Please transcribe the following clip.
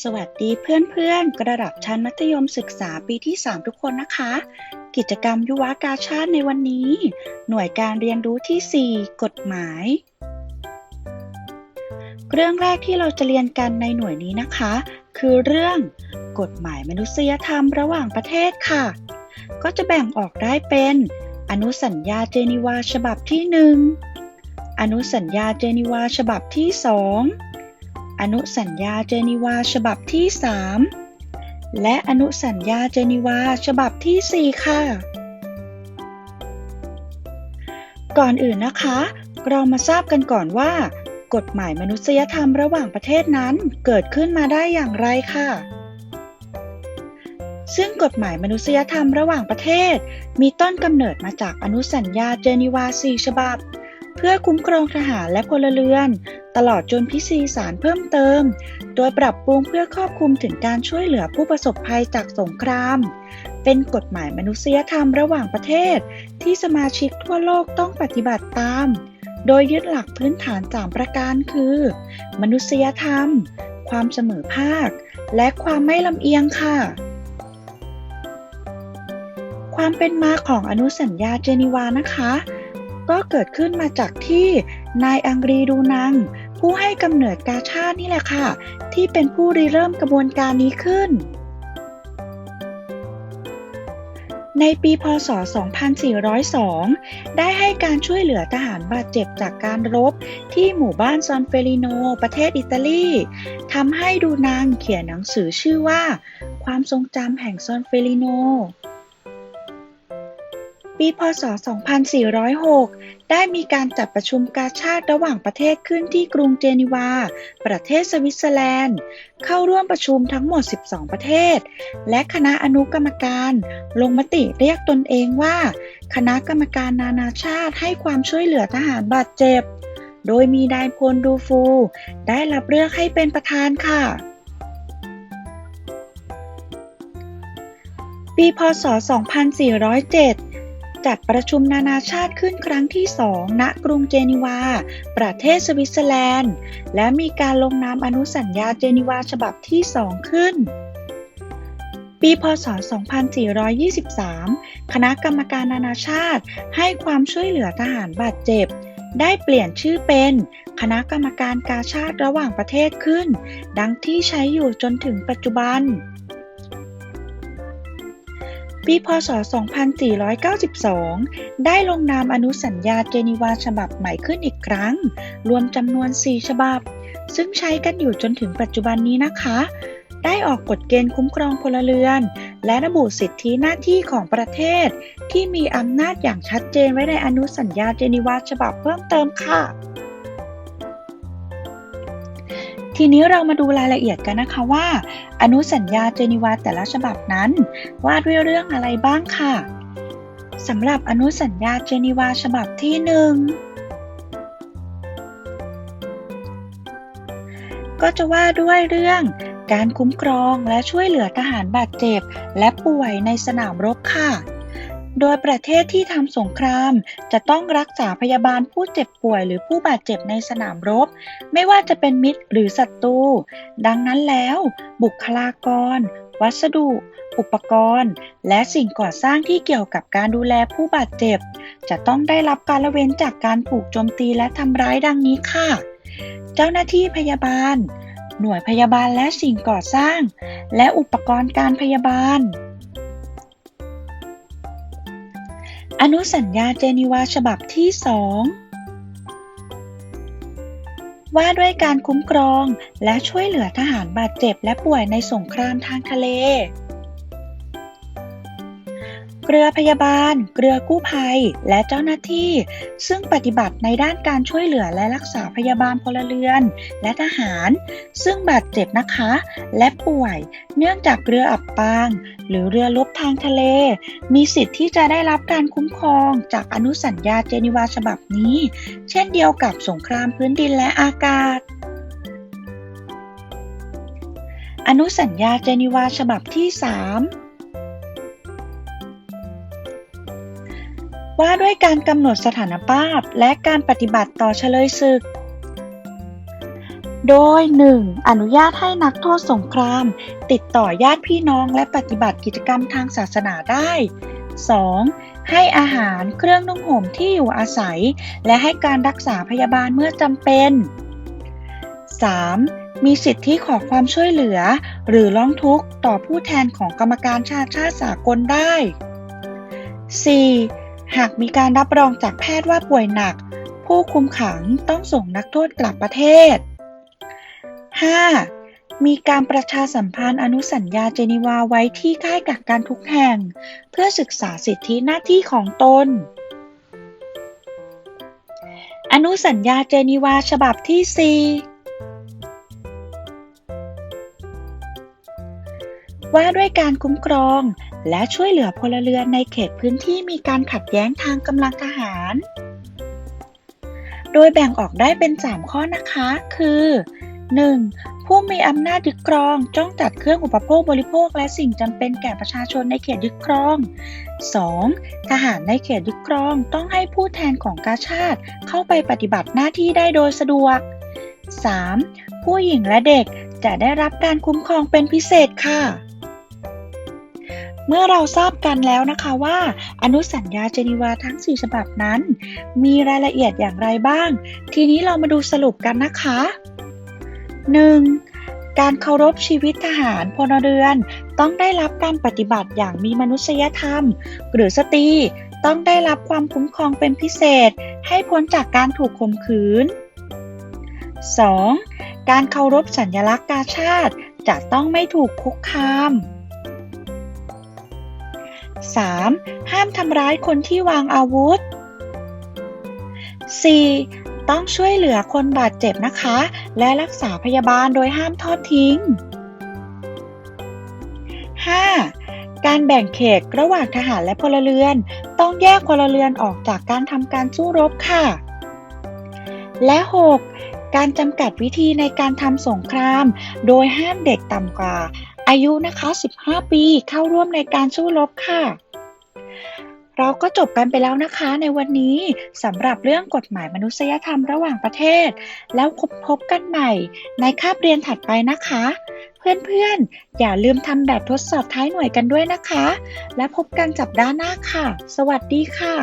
สวัสดีเพื่อนๆ กระดับชั้นมัธยมศึกษาปีที่ 3 ทุกคนนะคะ กิจกรรมยุวากาชาติในวันนี้ หน่วยการเรียนรู้ที่ 4 กฎหมาย เรื่องแรกที่เราจะเรียนกันในหน่วยนี้นะคะ คือเรื่องกฎหมายมนุษยธรรมระหว่างประเทศค่ะ ก็จะแบ่งออกได้เป็น อนุสัญญาเจนีวาฉบับที่ 1 อนุสัญญาเจนีวาฉบับที่ 2 อนุสัญญาเจนีวาฉบับที่ 3 และอนุสัญญาเจนีวาฉบับที่ 4 ค่ะ ก่อนอื่นนะคะ เรามาทราบกันก่อนว่า กฎหมายมนุษยธรรมระหว่างประเทศนั้นเกิดขึ้นมาได้อย่างไรค่ะซึ่งกฎหมายมนุษยธรรมระหว่างประเทศ มีต้นกำเนิดมาจากอนุสัญญาเจนีวา 4 ฉบับ พื่อคุ้มครองทหารและพลเรือน ตลอดจนพิซีสารเพิ่มเติม โดยปรับปรุงเพื่อครอบคลุมถึงการช่วยเหลือผู้ประสบภัยจากสงคราม เป็นกฎหมายมนุษยธรรมระหว่างประเทศ ที่สมาชิกทั่วโลกต้องปฏิบัติตาม โดยยึดหลักพื้นฐาน3ประการคือ มนุษยธรรม ความเสมอภาค และความไม่ลำเอียงค่ะความเป็นมาของอนุสัญญาเจนีวานะคะ ก็เกิดขึ้นมาจากที่นายอังรีดูนัง ผู้ให้กำเนิดกาชาตินี่แหละค่ะ ที่เป็นผู้ริเริ่มกระบวนการนี้ขึ้น ในปีพศ 2402 ได้ให้การช่วยเหลือทหารบาดเจ็บจากการรบที่หมู่บ้านซอนเฟลิโน ประเทศอิตาลีทำให้ดูนางเขียนหนังสือชื่อว่า ความทรงจำแห่งซอนเฟลิโน ปีพศ 2406 ได้มีการจัดประชุมกาชาติระหว่างประเทศขึ้นที่กรุงเจนีวา ประเทศสวิตเซอร์แลนด์ เข้าร่วมประชุมทั้งหมด 12 ประเทศ และคณะอนุกรรมการ ลงมติเรียกตนเองว่า คณะกรรมการนานาชาติให้ความช่วยเหลือทหารบาดเจ็บ โดยมีนายพลดูฟู ได้รับเลือกให้เป็นประธานค่ะปีพศ 2407 จัดประชุมนานาชาติขึ้นครั้งที่สองณกรุงเจนีวา ประเทศสวิตเซอร์แลนด์ และมีการลงนามอนุสัญญาเจนีวาฉบับที่สองขึ้น ปี พศ 2423 คณะกรรมการนานาชาติให้ความช่วยเหลือทหารบาดเจ็บ ได้เปลี่ยนชื่อเป็นคณะกรรมการกาชาติระหว่างประเทศขึ้น ดังที่ใช้อยู่จนถึงปัจจุบัน ปีพศ 2492 ได้ลงนามอนุสัญญาเจนีวาฉบับใหม่ขึ้นอีกครั้ง รวมจำนวน 4 ฉบับ ซึ่งใช้กันอยู่จนถึงปัจจุบันนี้นะคะ ได้ออกกฎเกณฑ์คุ้มครองพลเรือน และระบุสิทธิหน้าที่ของประเทศ ที่มีอำนาจอย่างชัดเจนไว้ในอนุสัญญาเจนีวาฉบับเพิ่มเติมค่ะ ทีนี้เรามาดูรายละเอียดกันนะคะว่า อนุสัญญาเจนีวาแต่ละฉบับนั้น ว่าด้วยเรื่องอะไรบ้างค่ะสำหรับอนุสัญญาเจนีวาฉบับที่หนึ่งก็จะว่าด้วยเรื่องการคุ้มครองและช่วยเหลือทหารบาดเจ็บ และป่วยในสนามรบค่ะ โดยประเทศที่ทำสงครามจะต้องรักษาพยาบาลผู้เจ็บป่วยหรือผู้บาดเจ็บในสนามรบ ไม่ว่าจะเป็นมิตรหรือศัตรู ดังนั้นแล้ว บุคลากร วัสดุ อุปกรณ์ และสิ่งก่อสร้างที่เกี่ยวกับการดูแลผู้บาดเจ็บ จะต้องได้รับการละเว้นจากการถูกโจมตีและทำร้ายดังนี้ค่ะ เจ้าหน้าที่พยาบาล หน่วยพยาบาลและสิ่งก่อสร้าง และอุปกรณ์การพยาบาล อนุสัญญาเจนีวาฉบับที่2ว่าด้วยการคุ้มครองและช่วยเหลือทหารบาดเจ็บและป่วยในสงครามทางทะเล เรือพยาบาล เกลือกู้ภัย และเจ้าหน้าที่ ซึ่งปฏิบัติในด้านการช่วยเหลือและรักษาพยาบาลพลเรือน และทหาร ซึ่งบาดเจ็บนะคะ และป่วย เนื่องจากเรืออับปาง หรือเรือรบทางทะเล มีสิทธิ์ที่จะได้รับการคุ้มครองจากอนุสัญญาเจนีวาฉบับนี้ เช่นเดียวกับสงครามพื้นดินและอากาศอนุสัญญาเจนีวาฉบับที่ 3 ว่าด้วยการกำหนดสถานภาพและการปฏิบัติต่อเฉลยศึก โดย 1. อนุญาตให้นักโทษสงคราม ติดต่อญาติพี่น้องและปฏิบัติกิจกรรมทางศาสนาได้ 2. ให้อาหารเครื่องนุ่งห่มที่อยู่อาศัย และให้การรักษาพยาบาลเมื่อจำเป็น 3. มีสิทธิขอความช่วยเหลือ หรือร้องทุกข์ต่อผู้แทนของกรรมการชาติชาติสากลได้ 4. หากมีการรับรองจากแพทย์ว่าป่วยหนัก ผู้คุมขังต้องส่งนักโทษกลับประเทศ 5. มีการประชาสัมพันธ์อนุสัญญาเจนีวาไว้ที่ค่ายกักกันทุกแห่ง เพื่อศึกษาสิทธิหน้าที่ของตน อนุสัญญาเจนีวาฉบับที่ 4ว่าด้วยการคุ้มครอง และช่วยเหลือพลเรือนในเขตพื้นที่มีการขัดแย้งทางกำลังทหาร โดยแบ่งออกได้เป็น 3 ข้อนะคะ คือ 1. ผู้มีอำนาจยึดครองจ้องจัดเครื่องอุปโภคบริโภค และสิ่งจำเป็นแก่ประชาชนในเขตยึดครอง 2. ทหารในเขตยึดครองต้องให้ผู้แทนของกาชาติเข้าไปปฏิบัติหน้าที่ได้โดยสะดวก 3. ผู้หญิงและเด็กจะได้รับการคุ้มครองเป็นพิเศษค่ะ เมื่อเราทราบกันแล้วนะคะว่า อนุสัญญาเจนีวาทั้ง 4 ฉบับนั้น มีรายละเอียดอย่างไรบ้าง ทีนี้เรามาดูสรุปกันนะคะ 1. การเคารพชีวิตทหารพลเรือนต้องได้รับการปฏิบัติอย่างมีมนุษยธรรม หรือสตรีต้องได้รับความคุ้มครองเป็นพิเศษ ให้พ้นจากการถูกข่มขืน 2. การเคารพสัญลักษณ์กาชาติจะต้องไม่ถูกคุกคาม 3. ห้ามทำร้ายคนที่วางอาวุธ 4. ต้องช่วยเหลือคนบาดเจ็บนะคะ และรักษาพยาบาลโดยห้ามทอดทิ้ง 5. การแบ่งเขตระหว่างทหารและพลเรือน ต้องแยกพลเรือนออกจากการทำการสู้รบค่ะ และ 6. การจำกัดวิธีในการทำสงคราม โดยห้ามเด็กต่ำกว่า อายุนะคะ 15 ปีเข้าร่วมในการสู้รบค่ะ เราก็จบกันไปแล้วนะคะในวันนี้สำหรับเรื่องกฎหมายมนุษยธรรมระหว่างประเทศ แล้วพบกันใหม่ในคาบเรียนถัดไปนะคะ เพื่อนๆ อย่าลืมทำแบบทดสอบท้ายหน่วยกันด้วยนะคะ และพบกันสัปดาห์หน้าค่ะ สวัสดีค่ะ